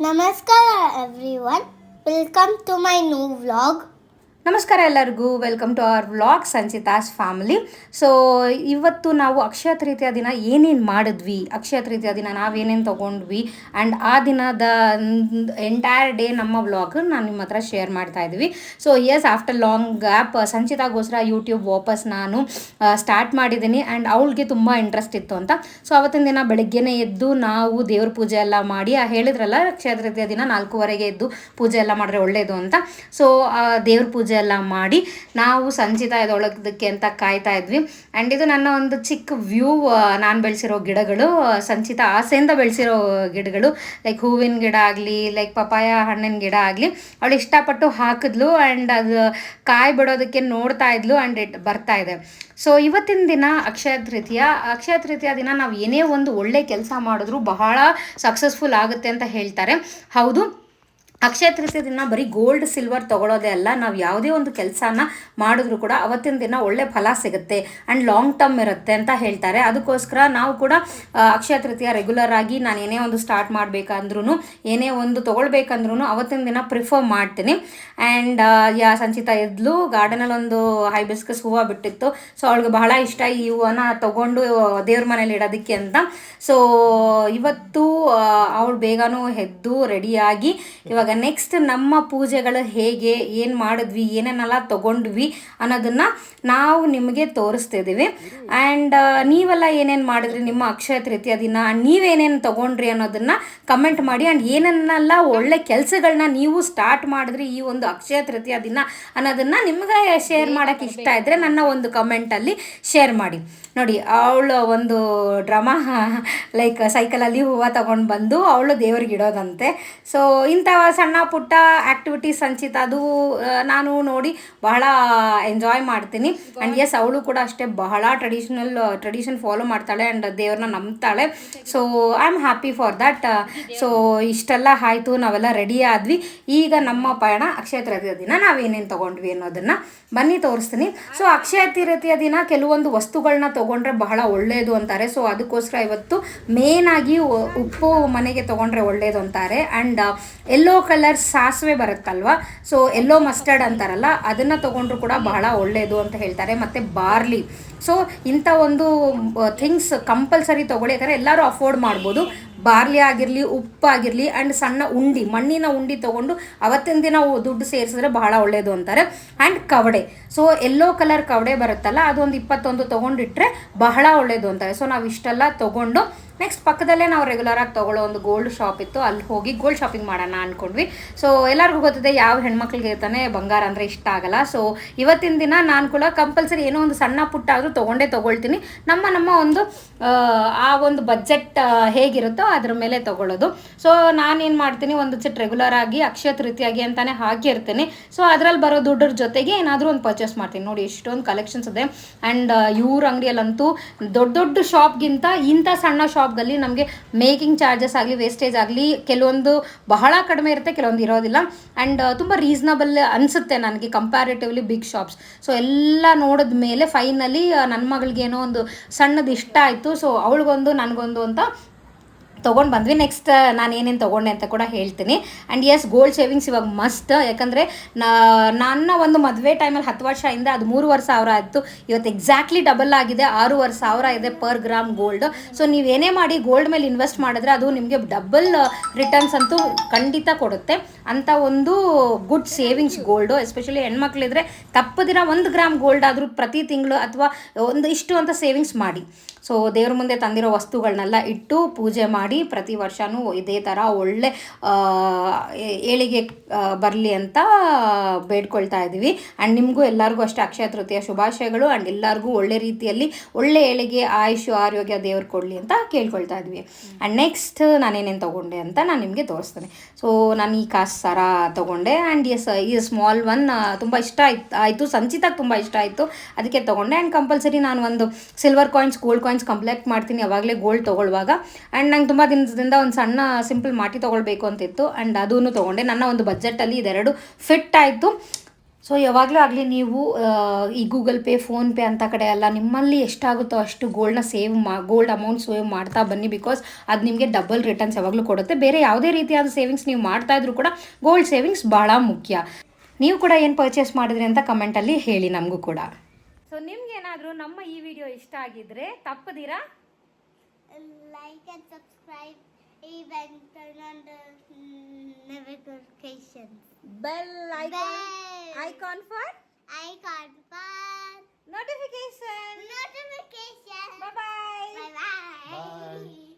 ನಮಸ್ಕಾರ everyone welcome to my new vlog ನಮಸ್ಕಾರ ಎಲ್ಲರಿಗೂ. Welcome to our vlog Sanchita's family so ಇವತ್ತು ನಾವು ಅಕ್ಷಯ ತೃತೀಯ ದಿನ ಏನೇನು ಮಾಡಿದ್ವಿ ಅಕ್ಷಯ ತೃತೀಯ ದಿನ ನಾವೇನೇನು ತೊಗೊಂಡ್ವಿ ಆ್ಯಂಡ್ ಆ ದಿನದ ಎಂಟೈರ್ ಡೇ ನಮ್ಮ ವ್ಲಾಗ್ ನಾನು ನಿಮ್ಮ ಹತ್ರ ಶೇರ್ ಮಾಡ್ತಾ ಇದ್ವಿ. So yes after long gap ಸಂಚಿತಾಗೋಸ್ಕರ YouTube ವಾಪಸ್ ನಾನು ಸ್ಟಾರ್ಟ್ ಮಾಡಿದ್ದೀನಿ ಆ್ಯಂಡ್ ಅವಳಿಗೆ ತುಂಬ ಇಂಟ್ರೆಸ್ಟ್ ಇತ್ತು ಅಂತ. ಸೊ ಅವತ್ತಿನ ದಿನ ಬೆಳಗ್ಗೆನೇ ಎದ್ದು ನಾವು ದೇವ್ರ ಪೂಜೆ ಎಲ್ಲ ಮಾಡಿ, ಆ, ಹೇಳಿದ್ರಲ್ಲ ಅಕ್ಷಯ ತೃತೀಯ ದಿನ ನಾಲ್ಕೂವರೆಗೆ ಎದ್ದು ಪೂಜೆ ಎಲ್ಲ ಮಾಡಿದ್ರೆ ಒಳ್ಳೆಯದು ಅಂತ. ಸೊ ದೇವ್ರ ಪೂಜೆ ಎಲ್ಲ ಮಾಡಿ ನಾವು ಸಂಚಿತ ಇದೊಳಗದಕ್ಕೆ ಅಂತ ಕಾಯ್ತಾ ಇದ್ವಿ. ಆ್ಯಂಡ್ ಇದು ನನ್ನ ಒಂದು ಚಿಕ್ಕ ವ್ಯೂ ನಾನು ಬೆಳೆಸಿರೋ ಗಿಡಗಳು ಸಂಚಿತ ಆಸೆಯಿಂದ ಬೆಳೆಸಿರೋ ಗಿಡಗಳು. ಲೈಕ್ ಹೂವಿನ ಗಿಡ ಆಗಲಿ ಲೈಕ್ ಪಪಾಯ ಹಣ್ಣಿನ ಗಿಡ ಆಗಲಿ, ಅವಳು ಇಷ್ಟಪಟ್ಟು ಹಾಕಿದ್ಲು ಆ್ಯಂಡ್ ಅದು ಕಾಯಿ ಬಿಡೋದಕ್ಕೆ ನೋಡ್ತಾ ಇದ್ಲು ಆ್ಯಂಡ್ ಇಟ್ ಬರ್ತಾ ಇದೆ. ಸೊ ಇವತ್ತಿನ ದಿನ ಅಕ್ಷಯ ತೃತೀಯ ಅಕ್ಷಯ ತೃತೀಯ ದಿನ ನಾವು ಏನೇ ಒಂದು ಒಳ್ಳೆ ಕೆಲಸ ಮಾಡಿದ್ರು ಬಹಳ ಸಕ್ಸಸ್ಫುಲ್ ಆಗುತ್ತೆ ಅಂತ ಹೇಳ್ತಾರೆ. ಹೌದು. ಅಕ್ಷಯ ತೃತೀಯ ದಿನ ಬರೀ ಗೋಲ್ಡ್ ಸಿಲ್ವರ್ ತಗೊಳ್ಳೋದೇ ಅಲ್ಲ, ನಾವು ಯಾವುದೇ ಒಂದು ಕೆಲಸನ ಮಾಡಿದ್ರು ಕೂಡ ಅವತ್ತಿನ ದಿನ ಒಳ್ಳೆ ಫಲ ಸಿಗುತ್ತೆ ಆ್ಯಂಡ್ ಲಾಂಗ್ ಟರ್ಮ್ ಇರುತ್ತೆ ಅಂತ ಹೇಳ್ತಾರೆ. ಅದಕ್ಕೋಸ್ಕರ ನಾವು ಕೂಡ ಅಕ್ಷಯ ತೃತೀಯ ರೆಗ್ಯುಲರ್ ಆಗಿ ನಾನು ಏನೇ ಒಂದು ಸ್ಟಾರ್ಟ್ ಮಾಡಬೇಕಂದ್ರೂ ಏನೇ ಒಂದು ತೊಗೊಳ್ಬೇಕಂದ್ರೂ ಅವತ್ತಿನ ದಿನ ಪ್ರಿಫರ್ ಮಾಡ್ತೀನಿ. ಆ್ಯಂಡ್ ಯಾ, ಸಂಚಿತ ಇದ್ಲು ಗಾರ್ಡನಲ್ಲಿ ಒಂದು ಹೈಬಿಸ್ಕಸ್ ಹೂವು ಬಿಟ್ಟಿತ್ತು. ಸೊ ಅವಳಿಗೆ ಬಹಳ ಇಷ್ಟ ಈ ಹೂವನ್ನ ತಗೊಂಡು ದೇವ್ರ ಮನೇಲಿ ಇಡೋದಕ್ಕೆ ಅಂತ. ಸೊ ಇವತ್ತು ಅವಳು ಬೇಗನೂ ಎದ್ದು ರೆಡಿಯಾಗಿ ಇವಾಗ ನೆಕ್ಸ್ಟ್ ನಮ್ಮ ಪೂಜೆಗಳು ಹೇಗೆ, ಏನು ಮಾಡಿದ್ವಿ, ಏನೇನೆಲ್ಲ ತಗೊಂಡ್ವಿ ಅನ್ನೋದನ್ನ ನಾವು ನಿಮಗೆ ತೋರಿಸ್ತಿದ್ದೀವಿ ಆ್ಯಂಡ್ ನೀವೆಲ್ಲ ಏನೇನು ಮಾಡಿದ್ರಿ, ನಿಮ್ಮ ಅಕ್ಷಯ ತೃತೀಯ ದಿನ ನೀವೇನೇನು ತಗೊಂಡ್ರಿ ಅನ್ನೋದನ್ನ ಕಮೆಂಟ್ ಮಾಡಿ ಆ್ಯಂಡ್ ಏನೇನೆಲ್ಲ ಒಳ್ಳೆ ಕೆಲಸಗಳನ್ನ ನೀವು ಸ್ಟಾರ್ಟ್ ಮಾಡಿದ್ರಿ ಈ ಒಂದು ಅಕ್ಷಯ ತೃತೀಯ ದಿನ ಅನ್ನೋದನ್ನ ನಿಮ್ಗೆ ಶೇರ್ ಮಾಡೋಕ್ಕೆ ಇಷ್ಟ ಇದ್ದರೆ ನನ್ನ ಒಂದು ಕಮೆಂಟಲ್ಲಿ ಶೇರ್ ಮಾಡಿ. ನೋಡಿ, ಅವಳು ಒಂದು ಡ್ರಾಮಾ ಲೈಕ್ ಸೈಕಲಲ್ಲಿ ಹೂವು ತಗೊಂಡು ಬಂದು ಅವಳು ದೇವ್ರಿಗೆ ಇಡೋದಂತೆ. ಸೊ ಇಂಥ ಸಣ್ಣ ಪುಟ್ಟ ಆ್ಯಕ್ಟಿವಿಟೀಸ್ ಸಂಚಿತ ಅದು ನಾನು ನೋಡಿ ಬಹಳ ಎಂಜಾಯ್ ಮಾಡ್ತೀನಿ. ಆ್ಯಂಡ್ ಎಸ್ ಅವಳು ಕೂಡ ಅಷ್ಟೇ ಬಹಳ ಟ್ರೆಡಿಷನಲ್ ಟ್ರೆಡಿಷನ್ ಫಾಲೋ ಮಾಡ್ತಾಳೆ ಆ್ಯಂಡ್ ದೇವ್ರನ್ನ ನಂಬ್ತಾಳೆ. So I am happy for that so ಇಷ್ಟೆಲ್ಲ ಆಯಿತು, ನಾವೆಲ್ಲ ರೆಡಿ ಆದ್ವಿ. ಈಗ ನಮ್ಮ ಪಯಣ ಅಕ್ಷಯ ತೃತೀಯ ದಿನ, ನಾವೇನೇನು ತೊಗೊಂಡ್ವಿ ಅನ್ನೋದನ್ನು ಬನ್ನಿ ತೋರಿಸ್ತೀನಿ. ಸೊ ಅಕ್ಷಯ ತೃತೀಯ ದಿನ ಕೆಲವೊಂದು ವಸ್ತುಗಳನ್ನ ತೊಗೊಂಡ್ರೆ ಬಹಳ ಒಳ್ಳೆಯದು ಅಂತಾರೆ. ಸೊ ಅದಕ್ಕೋಸ್ಕರ ಇವತ್ತು ಮೇನ್ ಆಗಿ ಉಪ್ಪು ಮನೆಗೆ ತೊಗೊಂಡ್ರೆ ಒಳ್ಳೆಯದು ಅಂತಾರೆ. ಆ್ಯಂಡ್ ಎಲ್ಲೋ ಕಲರ್ ಸಾಸಿವೆ ಬರುತ್ತಲ್ವ? ಸೊ ಎಲ್ಲೋ ಮಸ್ಟರ್ಡ್ ಅಂತಾರಲ್ಲ, ಅದನ್ನು ತೊಗೊಂಡ್ರು ಕೂಡ ಬಹಳ ಒಳ್ಳೆಯದು ಅಂತ ಹೇಳ್ತಾರೆ. ಮತ್ತು ಬಾರ್ಲಿ ಸೊ ಇಂಥ ಒಂದು ಥಿಂಗ್ಸ್ ಕಂಪಲ್ಸರಿ ತೊಗೊಳ್ಳಿ ಯಾಕಂದರೆ ಎಲ್ಲರೂ ಅಫೋರ್ಡ್ ಮಾಡ್ಬೋದು. ಬಾರ್ಲಿ ಆಗಿರಲಿ ಉಪ್ಪಾಗಿರಲಿ ಆ್ಯಂಡ್ ಸಣ್ಣ ಉಂಡಿ, ಮಣ್ಣಿನ ಉಂಡಿ ತೊಗೊಂಡು ಅವತ್ತಿನ ದಿನ ದುಡ್ಡು ಸೇರಿಸಿದ್ರೆ ಬಹಳ ಒಳ್ಳೆಯದು ಅಂತಾರೆ. ಆ್ಯಂಡ್ ಕವಡೆ. ಸೊ ಎಲ್ಲೋ ಕಲರ್ ಕವಡೆ ಬರುತ್ತಲ್ಲ, ಅದೊಂದು ಇಪ್ಪತ್ತೊಂದು ತೊಗೊಂಡಿಟ್ರೆ ಬಹಳ ಒಳ್ಳೆಯದು ಅಂತಾರೆ. ಸೊ ನಾವು ಇಷ್ಟೆಲ್ಲ ತೊಗೊಂಡು ನೆಕ್ಸ್ಟ್ ಪಕ್ಕದಲ್ಲೇ ನಾವು ರೆಗ್ಯುಲರ್ ಆಗಿ ತೊಗೊಳ್ಳೋ ಒಂದು ಗೋಲ್ಡ್ ಶಾಪ್ ಇತ್ತು. ಅಲ್ಲಿ ಹೋಗಿ ಗೋಲ್ಡ್ ಶಾಪಿಂಗ್ ಮಾಡೋಣ ಅಂದ್ಕೊಂಡ್ವಿ ಸೊ ಎಲ್ಲರಿಗೂ ಗೊತ್ತಿದೆ ಯಾವ ಹೆಣ್ಮಕ್ಳಿಗೆ ತಾನೇ ಬಂಗಾರ ಅಂದರೆ ಇಷ್ಟ ಆಗಲ್ಲ. ಸೊ ಇವತ್ತಿನ ದಿನ ನಾನು ಕೂಡ ಕಂಪಲ್ಸರಿ ಏನೋ ಒಂದು ಸಣ್ಣ ಪುಟ್ಟ ಆದರೂ ತೊಗೊಂಡೇ ತೊಗೊಳ್ತೀನಿ. ನಮ್ಮ ನಮ್ಮ ಒಂದು ಆ, ಒಂದು ಬಜೆಟ್ ಹೇಗಿರುತ್ತೋ ಅದ್ರ ಮೇಲೆ ತೊಗೊಳ್ಳೋದು. ಸೊ ನಾನೇನು ಮಾಡ್ತೀನಿ ಒಂದು ಚಿಟ್ ರೆಗ್ಯುಲರ್ ಆಗಿ ಅಕ್ಷಯ ತೃತೀಯಾಗಿ ಅಂತಾನೆ ಹಾಕಿರ್ತೀನಿ. ಸೊ ಅದರಲ್ಲಿ ಬರೋ ದುಡ್ಡರ ಜೊತೆಗೆ ಏನಾದರೂ ಒಂದು ಪರ್ಚೇಸ್ ಮಾಡ್ತೀನಿ. ನೋಡಿ ಎಷ್ಟೊಂದು ಕಲೆಕ್ಷನ್ಸ್ ಇದೆ. ಆ್ಯಂಡ್ ಇವ್ರ ಅಂಗಡಿಯಲ್ಲಂತೂ ದೊಡ್ಡ ದೊಡ್ಡ ಶಾಪ್ಗಿಂತ ಇಂಥ ಸಣ್ಣ ಶಾಪ್ಗಲ್ಲಿ ನಮಗೆ ಮೇಕಿಂಗ್ ಚಾರ್ಜಸ್ ಆಗಲಿ ವೇಸ್ಟೇಜ್ ಆಗಲಿ ಕೆಲವೊಂದು ಬಹಳ ಕಡಿಮೆ ಇರುತ್ತೆ, ಕೆಲವೊಂದು ಇರೋದಿಲ್ಲ. ಆ್ಯಂಡ್ ತುಂಬ ರೀಸನಬಲ್ ಅನಿಸುತ್ತೆ ನನಗೆ ಕಂಪ್ಯಾರಿಟಿವ್ಲಿ ಬಿಗ್ ಶಾಪ್ಸ್ ಸೊ ಎಲ್ಲ ನೋಡಿದ ಮೇಲೆ ಫೈನಲಿ ನನ್ನ ಮಗಳಿಗೇನೋ ಒಂದು ಸಣ್ಣದು ಇಷ್ಟ ಆಯಿತು. ಸೊ ಅವಳಿಗೊಂದು, ನನಗೊಂದು ಅಂತ ತೊಗೊಂಡು ಬಂದ್ವಿ. ನೆಕ್ಸ್ಟ್ ನಾನು ಏನೇನು ತೊಗೊಂಡೆ ಅಂತ ಕೂಡ ಹೇಳ್ತೀನಿ. ಆ್ಯಂಡ್ ಎಸ್ ಗೋಲ್ಡ್ ಸೇವಿಂಗ್ಸ್ ಇವಾಗ ಮಸ್ಟ್ ಯಾಕಂದರೆ ನನ್ನ ಒಂದು ಮದುವೆ ಟೈಮಲ್ಲಿ ಹತ್ತು ವರ್ಷ ಹಿಂದೆ ಅದು ಮೂರುವರೆ ಸಾವಿರ ಆಯಿತು. ಇವತ್ತು ಎಕ್ಸಾಕ್ಟ್ಲಿ ಡಬಲ್ ಆಗಿದೆ, ಆರೂವರೆ ಸಾವಿರ ಇದೆ ಪರ್ ಗ್ರಾಮ್ ಗೋಲ್ಡ್ ಸೊ ನೀವೇನೇ ಮಾಡಿ ಗೋಲ್ಡ್ ಮೇಲೆ ಇನ್ವೆಸ್ಟ್ ಮಾಡಿದ್ರೆ ಅದು ನಿಮಗೆ ಡಬಲ್ ರಿಟರ್ನ್ಸ್ ಅಂತೂ ಖಂಡಿತ ಕೊಡುತ್ತೆ. ಅಂತ ಒಂದು ಗುಡ್ ಸೇವಿಂಗ್ಸ್ ಗೋಲ್ಡು ಎಸ್ಪೆಷಲಿ ಹೆಣ್ಮಕ್ಳಿದ್ರೆ ತಪ್ಪದಿರ ಒಂದು ಗ್ರಾಮ್ ಗೋಲ್ಡ್ ಆದರೂ ಪ್ರತಿ ತಿಂಗಳು ಅಥವಾ ಒಂದು ಇಷ್ಟು ಅಂತ ಸೇವಿಂಗ್ಸ್ ಮಾಡಿ. ಸೊ ದೇವ್ರ ಮುಂದೆ ತಂದಿರೋ ವಸ್ತುಗಳನ್ನೆಲ್ಲ ಇಟ್ಟು ಪೂಜೆ ಮಾಡಿ ಪ್ರತಿ ವರ್ಷವೂ ಇದೇ ಥರ ಒಳ್ಳೆ ಏಳಿಗೆ ಬರಲಿ ಅಂತ ಬೇಡ್ಕೊಳ್ತಾ ಇದ್ದೀವಿ. ಆ್ಯಂಡ್ ನಿಮಗೂ ಎಲ್ಲರಿಗೂ ಅಷ್ಟೇ ಅಕ್ಷಯ ತೃತೀಯ ಶುಭಾಶಯಗಳು. ಆ್ಯಂಡ್ ಎಲ್ಲರಿಗೂ ಒಳ್ಳೆ ರೀತಿಯಲ್ಲಿ ಒಳ್ಳೆ ಏಳಿಗೆ ಆಯುಷು, ಆರೋಗ್ಯ ದೇವ್ರು ಕೊಡಲಿ ಅಂತ ಕೇಳ್ಕೊಳ್ತಾ ಇದ್ವಿ ಆ್ಯಂಡ್ ನೆಕ್ಸ್ಟ್ ನಾನೇನೇನು ತೊಗೊಂಡೆ ಅಂತ ನಾನು ನಿಮಗೆ ತೋರಿಸ್ತೇನೆ. ಸೊ ನಾನು ಈ ಕಾಸು ಸರ ತೊಗೊಂಡೆ. ಆ್ಯಂಡ್ ಎಸ್ ಈ ಸ್ಮಾಲ್ ಒನ್ ತುಂಬ ಇಷ್ಟ ಆಯ್ತು, ಆಯಿತು, ಸಂಚಿತಾಗಿ ತುಂಬ ಇಷ್ಟ ಆಯಿತು. ಅದಕ್ಕೆ ತೊಗೊಂಡೆ. ಆ್ಯಂಡ್ ಕಂಪಲ್ಸರಿ ನಾನು ಒಂದು silver coins gold coins complete ಮಾಡ್ತೀನಿ ಯಾವಾಗಲೇ ಗೋಲ್ಡ್ ತೊಗೊಳ್ಳುವಾಗ. ಆ್ಯಂಡ್ ನಂಗೆ ತುಂಬ ದಿನದಿಂದ ಒಂದು ಸಣ್ಣ ಸಿಂಪಲ್ ಮಾಟಿ ತೊಗೊಳ್ಬೇಕು ಅಂತಿತ್ತು. ಆ್ಯಂಡ್ ಅದೂ ತೊಗೊಂಡೆ. ನನ್ನ ಒಂದು ಬಜೆಟಲ್ಲಿ ಇದೆರಡು ಫಿಟ್ ಆಯಿತು. ಸೊ ಯಾವಾಗಲೂ ಆಗಲಿ ನೀವು ಈ ಗೂಗಲ್ ಪೇ ಫೋನ್ಪೇ ಅಂತ ಕಡೆ ಎಲ್ಲ ನಿಮ್ಮಲ್ಲಿ ಎಷ್ಟಾಗುತ್ತೋ ಅಷ್ಟು ಗೋಲ್ಡ್ನ ಸೇವ್ ಮಾ ಗೋಲ್ಡ್ ಅಮೌಂಟ್ ಸೇವ್ ಮಾಡ್ತಾ ಬನ್ನಿ. ಬಿಕಾಸ್ ಅದು ನಿಮಗೆ ಡಬಲ್ ರಿಟರ್ನ್ಸ್ ಯಾವಾಗಲೂ ಕೊಡುತ್ತೆ. ಬೇರೆ ಯಾವುದೇ ರೀತಿಯಾದ ಸೇವಿಂಗ್ಸ್ ನೀವು ಮಾಡ್ತಾ ಇದ್ರೂ ಕೂಡ ಗೋಲ್ಡ್ ಸೇವಿಂಗ್ಸ್ ಭಾಳ ಮುಖ್ಯ. ನೀವು ಕೂಡ ಏನು ಪರ್ಚೇಸ್ ಮಾಡಿದ್ರಿ ಅಂತ ಕಮೆಂಟಲ್ಲಿ ಹೇಳಿ ನಮಗೂ ಕೂಡ. ನಿಮಗೆ ಏನಾದರೂ ನಮ್ಮ ಈ ವಿಡಿಯೋ ಇಷ್ಟ ಆಗಿದ್ರೆ ತಪ್ಪದಿರಾ? ಲೈಕ್ ಅಂಡ್ ಸಬ್ಸ್ಕ್ರೈಬ್ ಈ ವೆಂಟ icon I I notification notification bye bye